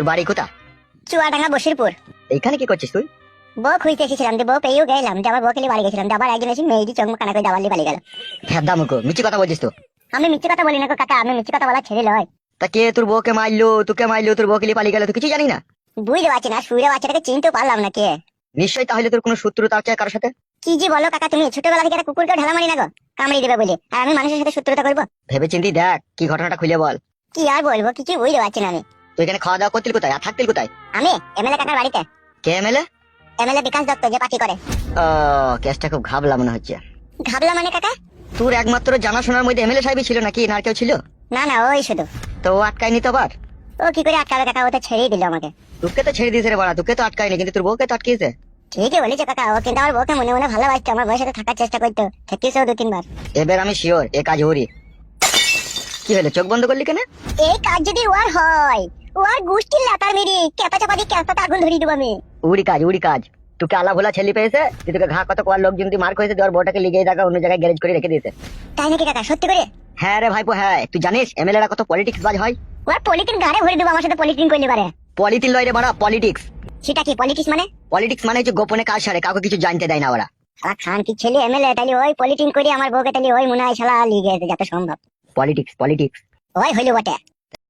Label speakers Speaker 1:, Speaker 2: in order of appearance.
Speaker 1: তোর বাড়ি কোথা
Speaker 2: চুয়াডাঙ্গা বসিরপুর।
Speaker 1: এইখানে কি করছিস তুই?
Speaker 2: বউ খুঁজতে এসেছিলাম যে বউ পেয়েও গেলাম যে আবার বউকে বাড়ি গেছিলাম আবার এসে মেয়েটি চোখ মুখ কানা করে দাবালি বাড়ি গেল।
Speaker 1: হ্যাঁ দামুকো মিছি কথা বলছিস তো?
Speaker 2: আমি মিথ্যে কথা বলি না কাকা আমি মিথ্যে কথা বলা ছেড়ে লয়।
Speaker 1: তা কে তোর বউকে মারলো তোকে মারলো তোর বউকে নিয়ে পালিয়ে গেল তুই কিছু জানি না?
Speaker 2: বুঝতে পারছি না শুয়ে বাচ্চাটাকে চিনতে পারলাম না কে।
Speaker 1: নিশ্চয়ই তাহলে তোর কোনো শত্রুতা আছে কারোর সাথে?
Speaker 2: কি যে বলো কাকা তুমি ছোটবেলা থেকে একটা কুকুরকে ঢালা মারি না গো কামড়ি দেবে বলে। আর আমি মানুষের সাথে শত্রুতা করব?
Speaker 1: ভেবে চিন্তি দেখ কি ঘটনাটা খুলে বল।
Speaker 2: কি আর বলব কিছু বুঝতে পারছি না আমি।
Speaker 1: তুই এখানে খাওয়া দাওয়া করতিল কোথায়? আর থাকতিল কোথায়?
Speaker 2: আমি? এমএলএ কাকার বাড়িতে।
Speaker 1: কে এমএলএ?
Speaker 2: এমএলএ বিকাশ দত্ত যে পার্টি করে।
Speaker 1: ও কেসটা খুব ঘাবলা মনে হচ্ছে।
Speaker 2: ঘাবলা মানে কাকা?
Speaker 1: তোর একমাত্র জানাশোনার মধ্যে এমএলএ সাহেবই ছিল নাকি? না আর কেউ ছিল?
Speaker 2: না না ওই শুধু।
Speaker 1: তো ও আটকায়নি তো আবার?
Speaker 2: ও কি করে আটকাবে কাকা? ও তো ছেড়েই দিল আমাকে।
Speaker 1: তোকে তো ছেড়ে দিয়েছে রে বাড়া তোকে তো আটকায়নি কিন্তু তোর বউকে তো আটকিয়েছে।
Speaker 2: ঠিকই বলেছে কাকা ও কিন্তু আমার বউকে মনে মনে ভালোবাসতো আমার বউয়ের সাথে থাকার চেষ্টা করতো থেকেছেও দু তিনবার।
Speaker 1: এবার আমি শিওর এ কাজ ওরই। কি হলো চোখ বন্ধ করলি কেন?
Speaker 2: এই কাজ যদি ওর হয় ওর গোষ্ঠীর লাতার মেরি ক্যাপা চাপা দিয়ে ক্যাপাতে আগুন ধরিয়ে দেবো আমি।
Speaker 1: উড়ি কাজ উড়ি কাজ। তোকে আলা ভোলা ছেলে পেয়েছে? যে তোকে ঘা কত কোয়ার লোক যদি মার করেছে তোর বউটাকে লিগেই দেখা অন্য জায়গায় গ্যারেজ করে রেখে দিয়েছে।
Speaker 2: তাই নাকি কাকা? সত্যি করে?
Speaker 1: হ্যাঁ রে ভাইপো হ্যাঁ। তুই জানিস এমএলএ কত পলিটিক্স বাজ হয়?
Speaker 2: ওর পলিটিন গাড়ে ভরে দেবো আমার সাথে পলিটিন করলে পারে।
Speaker 1: পলিটিন লয় রে বাড়া পলিটিক্স
Speaker 2: সেটা কি পলিটিক্স মানে?
Speaker 1: পলিটিক্স মানে হচ্ছে গোপনে কাজ সারে কাউকে কিছু জানতে দেয় না ওরা।
Speaker 2: আর খান কি ছেলে এমএলএ তাহলে ওই পলিটিন করে আমার বউকে তাহলে ওই মনে হয় শালা লিগে যত সম্ভব।
Speaker 1: পলিটিক্স পলিটিক্স
Speaker 2: ওই হইল বটে।